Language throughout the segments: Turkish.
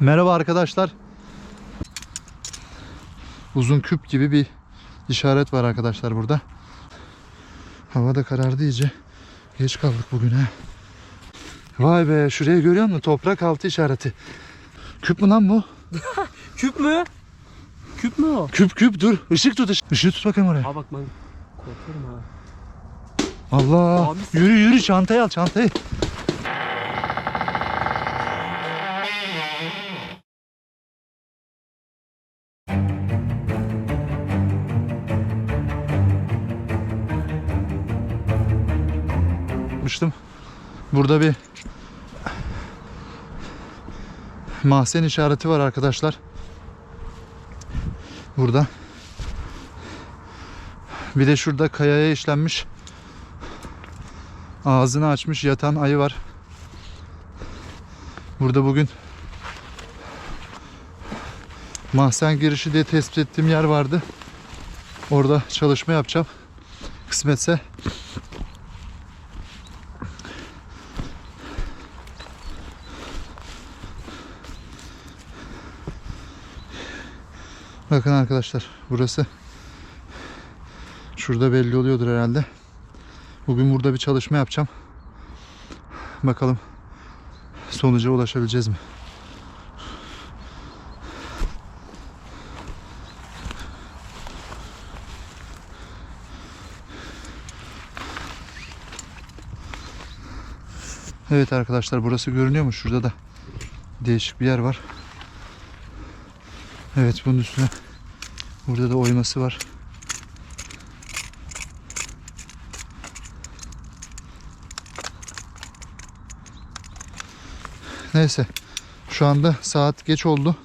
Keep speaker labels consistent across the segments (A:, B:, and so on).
A: Merhaba arkadaşlar. Uzun küp gibi bir işaret var arkadaşlar burada. Hava da karardı iyice. Geç kaldık bugün ha. Vay be şurayı görüyor musun? Toprak altı işareti. Küp mü lan bu?
B: Küp mü? Küp mü o?
A: Küp küp dur. Işık tut ışık. Işığı tut bakayım oraya.
B: Aa bak ben korkuyorum ha.
A: Allah.
B: Abi sen-
A: Yürü yürü çantayı al çantayı. Yapmıştım. Burada bir mahzen işareti var arkadaşlar. Burada. Bir de şurada kayaya işlenmiş ağzını açmış yatan ayı var. Burada bugün mahzen girişi diye tespit ettiğim yer vardı. Orada çalışma yapacağım. Kısmetse Bakın arkadaşlar burası şurada belli oluyordur herhalde. Bugün burada bir çalışma yapacağım. Bakalım sonuca ulaşabileceğiz mi? Evet arkadaşlar burası görünüyor mu? Şurada da değişik bir yer var. Evet bunun üstüne burada da oyması var. Neyse. Şu anda saat geç oldu.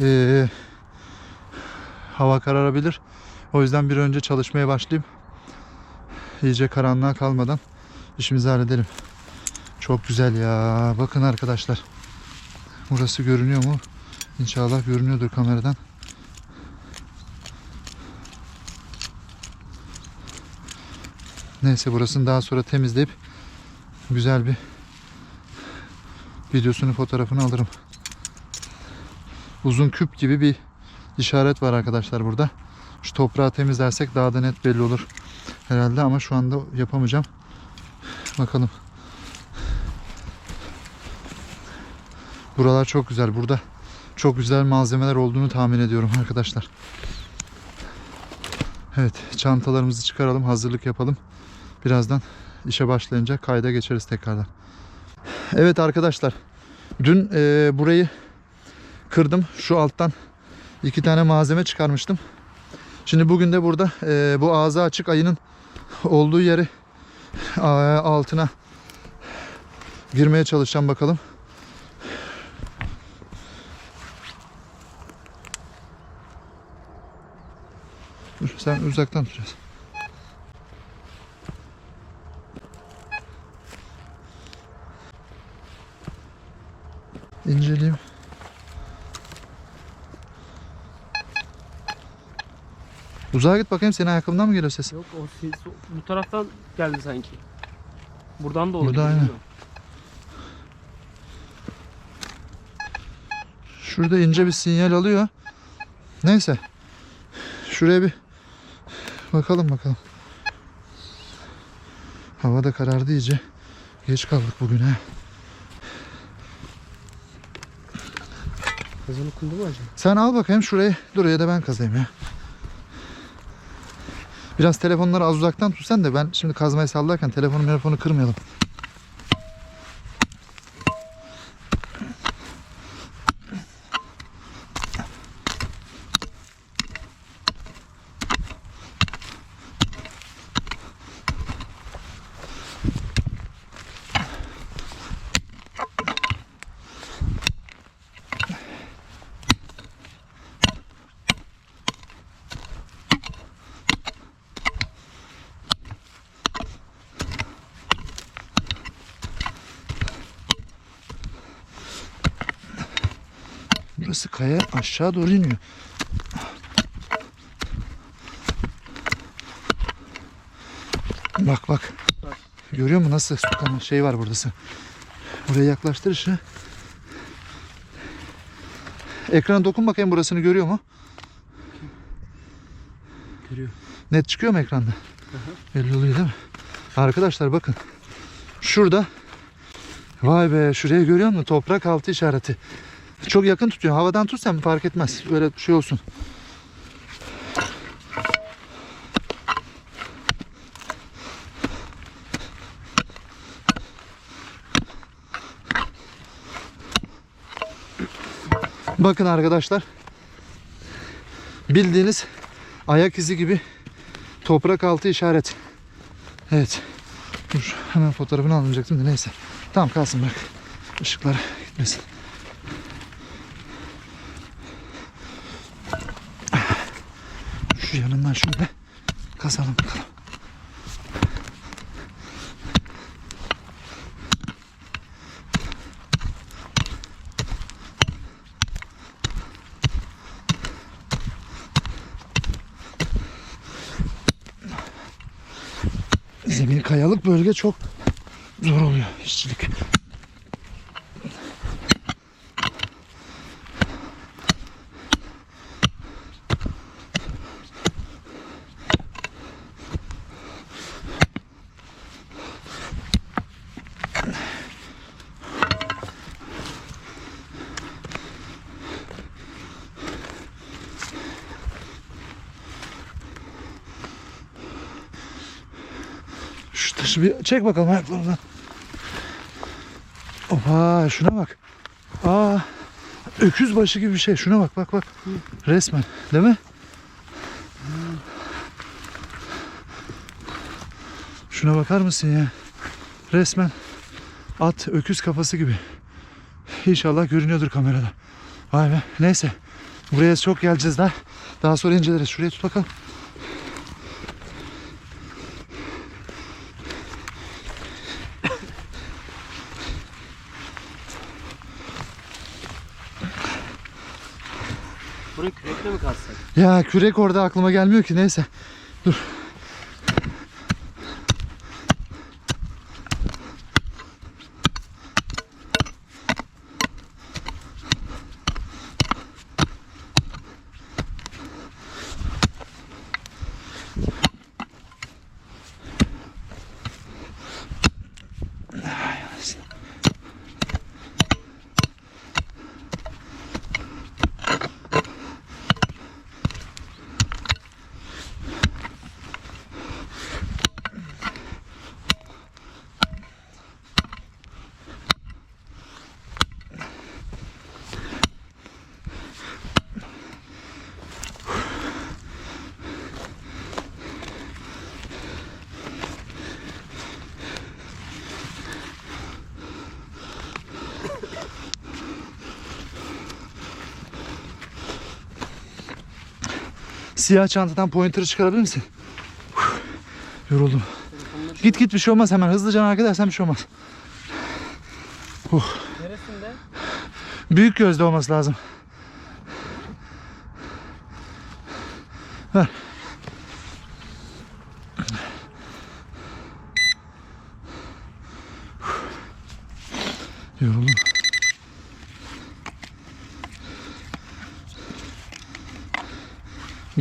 A: Ee, hava kararabilir. O yüzden bir önce çalışmaya başlayayım. İyice karanlığa kalmadan işimizi halledelim. Çok güzel ya. Bakın arkadaşlar. Burası görünüyor mu? İnşallah görünüyordur kameradan. Neyse burasını daha sonra temizleyip güzel bir videosunu fotoğrafını alırım. Uzun küp gibi bir işaret var arkadaşlar burada. Şu toprağı temizlersek daha da net belli olur herhalde ama şu anda yapamayacağım. Bakalım. Buralar çok güzel. Burada çok güzel malzemeler olduğunu tahmin ediyorum arkadaşlar. Evet, çantalarımızı çıkaralım, hazırlık yapalım. Birazdan işe başlayınca kayda geçeriz tekrardan. Evet arkadaşlar. Dün e, burayı kırdım. Şu alttan iki tane malzeme çıkarmıştım. Şimdi bugün de burada e, bu ağzı açık ayının olduğu yeri a, altına girmeye çalışacağım bakalım. Sen uzaktan tutacağız. İnceleyeyim. Uzağa git bakayım senin ayakkabından mı geliyor ses?
B: Yok o ses bu taraftan geldi sanki. Buradan da olabilir.
A: Burada aynen. Şurada ince bir sinyal alıyor. Neyse. Şuraya bir bakalım bakalım. Hava da karardı iyice. Geç kaldık bugün ha.
B: Ezan okundu mu acaba?
A: Sen al bakayım şurayı. Dur ya da ben kazayım ya. Biraz telefonları az uzaktan tutsan da ben şimdi kazmayı sallarken telefonu telefonu kırmayalım. Burası kaya aşağı doğru iniyor. Bak bak. Görüyor musun nasıl su kanı- şey var buradası. Buraya yaklaştır ışığı. Ekrana dokun bakayım burasını görüyor mu?
B: Görüyor.
A: Net çıkıyor mu ekranda? Belli oluyor değil mi? Arkadaşlar bakın. Şurada Vay be şurayı görüyor musun? Toprak altı işareti. Çok yakın tutuyor. Havadan tutsam fark etmez. Böyle şey olsun. Bakın arkadaşlar. Bildiğiniz ayak izi gibi toprak altı işaret. Evet. Dur hemen fotoğrafını almayacaktım da neyse. Tamam kalsın bırak. Işıklar gitmesin. Şu yanından şöyle kasalım bakalım. Zemin kayalık bölge çok zor oluyor işçilik. Taşı bir çek bakalım ayaklarından. Oha şuna bak. Aa öküz başı gibi bir şey. Şuna bak bak bak. Resmen değil mi? Şuna bakar mısın ya? Resmen at öküz kafası gibi. İnşallah görünüyordur kamerada. Vay be. Neyse. Buraya çok geleceğiz daha. Daha sonra inceleriz. Şuraya tut bakalım.
B: Burayı kürekle mi kazsak?
A: Ya kürek orada aklıma gelmiyor ki neyse. Dur. Siyah çantadan pointer'ı çıkarabilir misin? Uf, Yoruldum. Git git bir şey olmaz hemen. Hızlıca edersen bir şey olmaz.
B: Neresinde?
A: Büyük gözde olması lazım. Ver. Yoruldum.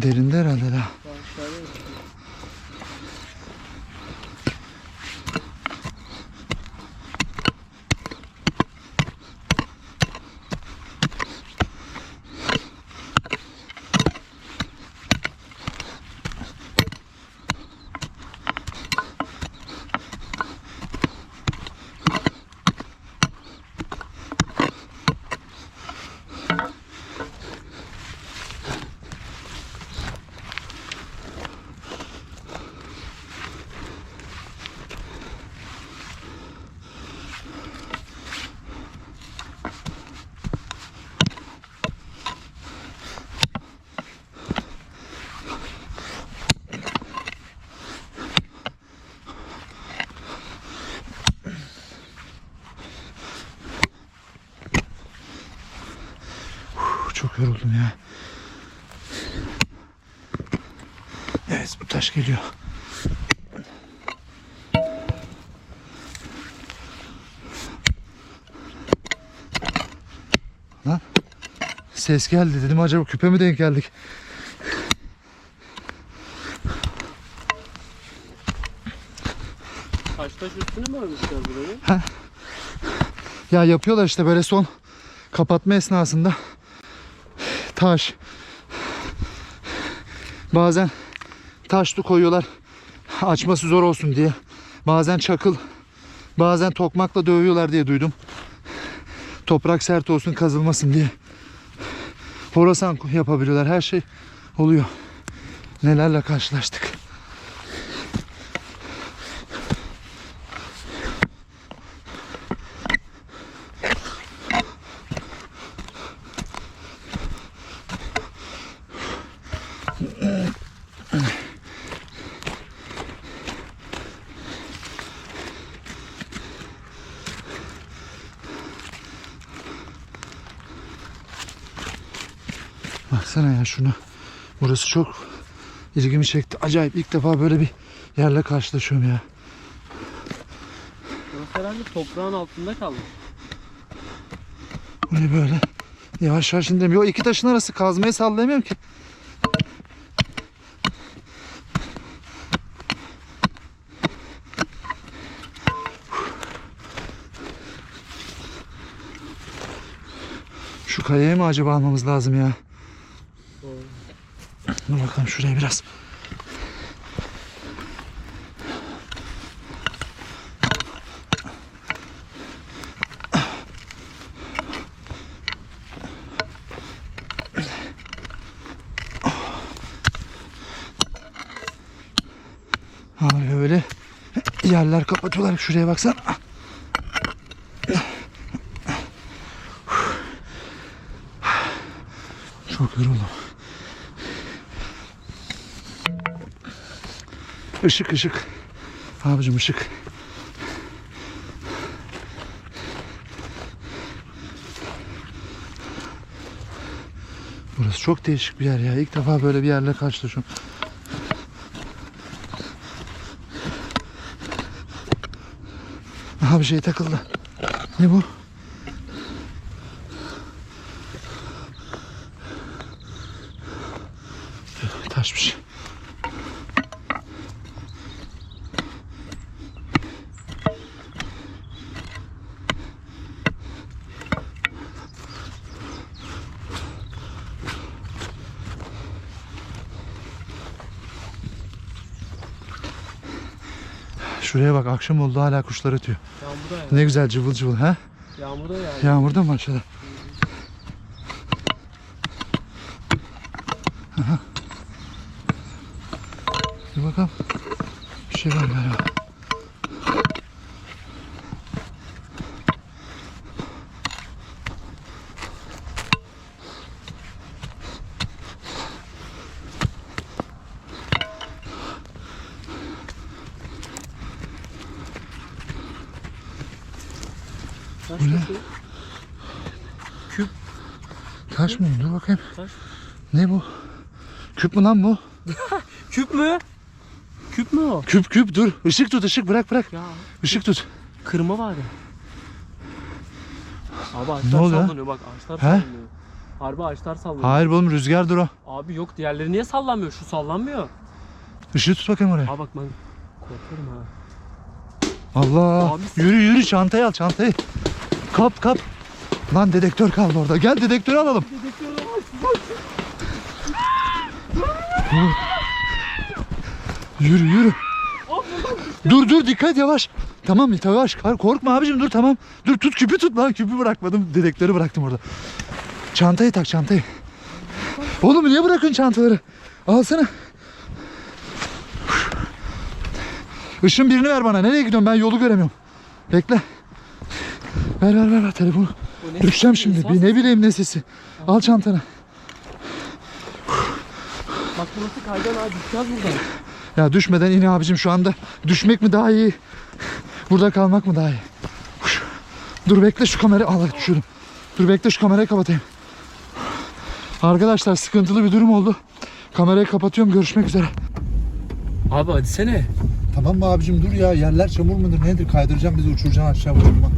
A: Derinde herhalde daha. Uf, Çok yoruldum ya. Evet bu taş geliyor. ses geldi. Dedim acaba küpe mi denk geldik?
B: Taş taş üstüne mi örmüşler burayı?
A: Ya yapıyorlar işte böyle son kapatma esnasında taş bazen taş da koyuyorlar açması zor olsun diye. Bazen çakıl bazen tokmakla dövüyorlar diye duydum. Toprak sert olsun kazılmasın diye. Horasan yapabiliyorlar her şey oluyor. Nelerle karşılaştık. Baksana ya şunu. Burası çok ilgimi çekti. Acayip ilk defa böyle bir yerle karşılaşıyorum ya.
B: Burası herhalde toprağın altında kalmış.
A: Bu ne böyle? Yavaş yavaş indirmiyor. O iki taşın arası kazmayı sallayamıyorum ki. Şu kayaya mı acaba almamız lazım ya? Şuraya biraz. Abi böyle yerler kapatıyorlar. Şuraya baksana. Çok yoruldum. Işık ışık. Abicim ışık. Burası çok değişik bir yer ya. İlk defa böyle bir yerle karşılaşıyorum. Aha bir şey takıldı. Ne bu? Taşmış. Şuraya bak akşam oldu hala kuşlar ötüyor.
B: Yağmurda ya.
A: Ne güzel cıvıl cıvıl ha?
B: Yağmurda ya.
A: Yağmurda mı aşağıda? Aha. Dur bakalım. Bir şey var galiba.
B: Taş
A: Bu ne?
B: taşı.
A: Taş mı? Dur bakayım.
B: Taş.
A: Ne bu? Küp mü lan bu?
B: Küp mü? Küp mü o?
A: Küp küp dur. Işık tut ışık bırak bırak.
B: Ya
A: Işık tut.
B: kırma var ya. Abi ağaçlar
A: Ne
B: sallanıyor bak ağaçlar
A: He?
B: sallanıyor. Harbi ağaçlar sallanıyor.
A: Hayır oğlum rüzgardır o.
B: Abi yok diğerleri niye sallanmıyor? Şu sallanmıyor.
A: Işığı tut bakayım oraya.
B: Abi bak ben korkuyorum ha.
A: Allah.
B: Abi-
A: Yürü yürü çantayı al çantayı. Kap kap. Lan dedektör kaldı orada. Gel dedektörü alalım. Yürü yürü. Dur dur dikkat yavaş. Tamam yavaş korkma abicim dur tamam. Dur tut küpü tut lan küpü bırakmadım. Dedektörü bıraktım orada. Çantayı tak çantayı. Oğlum niye bırakın çantaları? Alsana. Işın birini ver bana. Nereye gidiyorum ben yolu göremiyorum. Bekle. Ver ver ver, ver telefonu.
B: Ne
A: Düşeceğim şimdi. Bir ne bileyim ne sesi. Al çantanı.
B: Bak burası kaygan abi düşeceğiz buradan.
A: Ya düşmeden in abicim şu anda. Düşmek mi daha iyi? Burada kalmak mı daha iyi? Dur bekle şu kamerayı. Allah düşürdüm. Dur bekle şu kamerayı kapatayım. Arkadaşlar sıkıntılı bir durum oldu. Kamerayı kapatıyorum. Görüşmek üzere.
B: Abi hadi sene.
A: Tamam mı abicim dur ya. Yerler çamur mudur nedir? Kaydıracağım bizi uçuracaksın aşağı uçurma.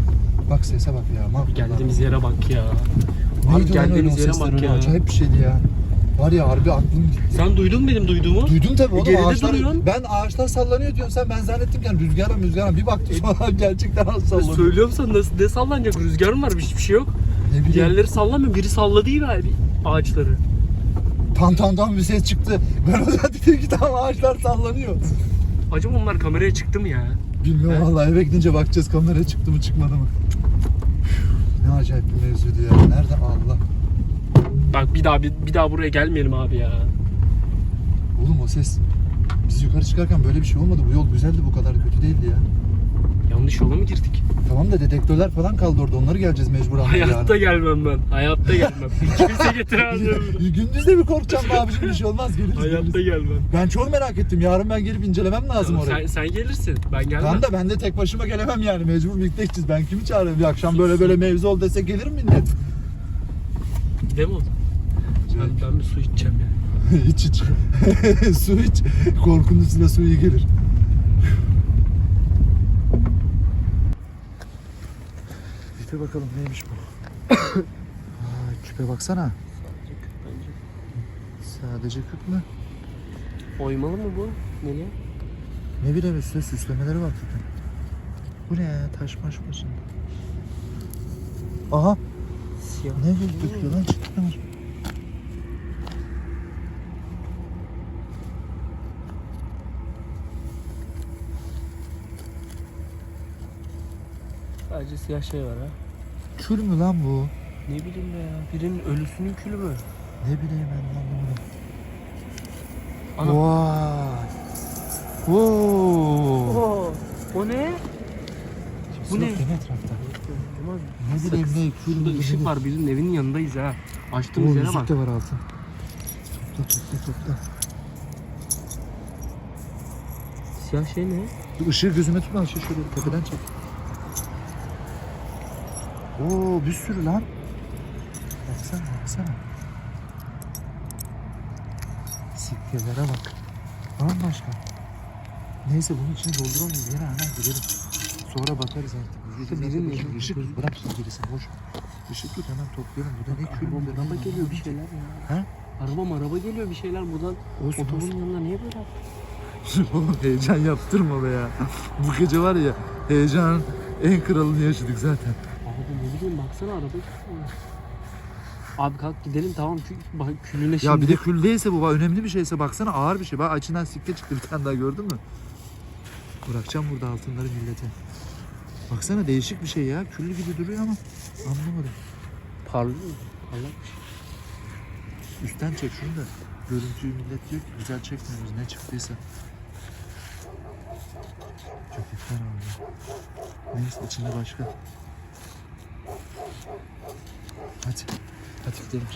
A: Bak sese bak ya. Mahvoldu
B: Geldiğimiz yere bak ya. Abi
A: Neydi lan öyle o
B: geldiğimiz yere
A: sesler
B: bak
A: öyle?
B: ya.
A: Acayip bir şeydi ya. Var ya harbi aklım gitti.
B: Sen duydun benim duyduğumu?
A: Duydum tabii oğlum
B: geride
A: ağaçlar,
B: duruyorsun.
A: ben ağaçlar sallanıyor diyorsun sen ben zannettim yani rüzgara rüzgara bir baktım sonra gerçekten az sallanıyor.
B: Söylüyorum sana nasıl ne sallanacak rüzgar mı var hiçbir şey yok.
A: Ne bileyim
B: Diğerleri sallamıyor. Biri salladı gibi abi ağaçları.
A: tam tam tam bir ses çıktı. Ben o zaman dedim ki tamam ağaçlar sallanıyor.
B: Acaba onlar kameraya çıktı mı ya?
A: Bilmiyorum
B: He?
A: vallahi eve gidince bakacağız kameraya çıktı mı çıkmadı mı. Ne acayip bir mevzuydu ya. Nerede Allah.
B: Bak bir daha bir, bir daha buraya gelmeyelim abi ya.
A: Oğlum o ses. Biz yukarı çıkarken böyle bir şey olmadı. Bu yol güzeldi bu kadar kötü değildi ya.
B: Yanlış yola mı girdik?
A: Tamam da dedektörler falan kaldı orada. Onları geleceğiz mecbur almaya
B: Hayatta
A: yarın.
B: gelmem ben. Hayatta gelmem. Kimse getiremez.
A: Gündüz de mi korkacağım be abicim bir şey olmaz geliriz.
B: Hayatta
A: geliriz.
B: gelmem.
A: Ben çok merak ettim. Yarın ben gelip incelemem lazım orayı.
B: Sen, sen gelirsin. Ben gelmem.
A: Tamam da ben de tek başıma gelemem yani. Mecbur birlikte gideceğiz. Ben kimi çağırayım? Bir akşam böyle böyle mevzu ol dese gelir mi millet?
B: Mi o? Ben, ben bir su içeceğim ya.
A: iç iç. su iç. Korkunun üstüne su iyi gelir. Küpe bakalım neymiş bu? Aa, küpe baksana.
B: Bence.
A: Sadece küp mü?
B: Oymalı mı bu? Nereye?
A: Ne bileyim üstüne süslemeleri var küpün. Bu ne ya? Taş maş başında. Aha
B: Siyah.
A: ne gözüküyor lan çıktı mı?
B: Sadece siyah şey var ha.
A: Kül mü lan bu?
B: Ne bileyim ya. Birinin ölüsünün külü mü?
A: Ne bileyim ben lan bunu.
B: Ana.
A: Vay. Oo.
B: Oo, o ne? Bu
A: Yok
B: ne?
A: etrafta. Ne bileyim ne kül
B: Şurada
A: mü?
B: ışık var. Birinin evinin yanındayız ha.
A: Oo,
B: Açtığımız yere
A: yüzük
B: bak.
A: de var altın. Topla topla topla.
B: Siyah şey ne?
A: Dur, Işığı gözüme tutma ışığı şöyle tepeden çek. Oo bir sürü lan. Baksana baksana. Sikkelere bak. Bambaşka. Neyse bunun içine dolduralım biz yine hemen gidelim. Sonra bakarız artık.
B: İşte birinin
A: ışık tut, bırak şimdi gerisi boş. Işık tut hemen toplayalım. Bu da ne kül mü?
B: Araba geliyor bir şeyler ya.
A: He?
B: Araba araba geliyor bir şeyler buradan.
A: Olsun
B: Otobüsün
A: olsun.
B: yanında niye böyle?
A: Oğlum heyecan yaptırma be ya. Bu gece var ya heyecanın en kralını yaşadık zaten.
B: Baksana araba. Abi kalk gidelim tamam çünkü bak külüne şimdi.
A: Ya bir de kül değilse bu önemli bir şeyse baksana ağır bir şey. Bak açından sikke çıktı bir tane daha gördün mü? Bırakacağım burada altınları millete. Baksana değişik bir şey ya. Küllü gibi duruyor ama anlamadım.
B: parlıyor. Parlak bir şey.
A: Üstten çek şunu da. Görüntüyü millet diyor ki güzel çekmiyoruz ne çıktıysa. Köpekler abi. Neyse içinde başka. Hadi. Hadi gidelim.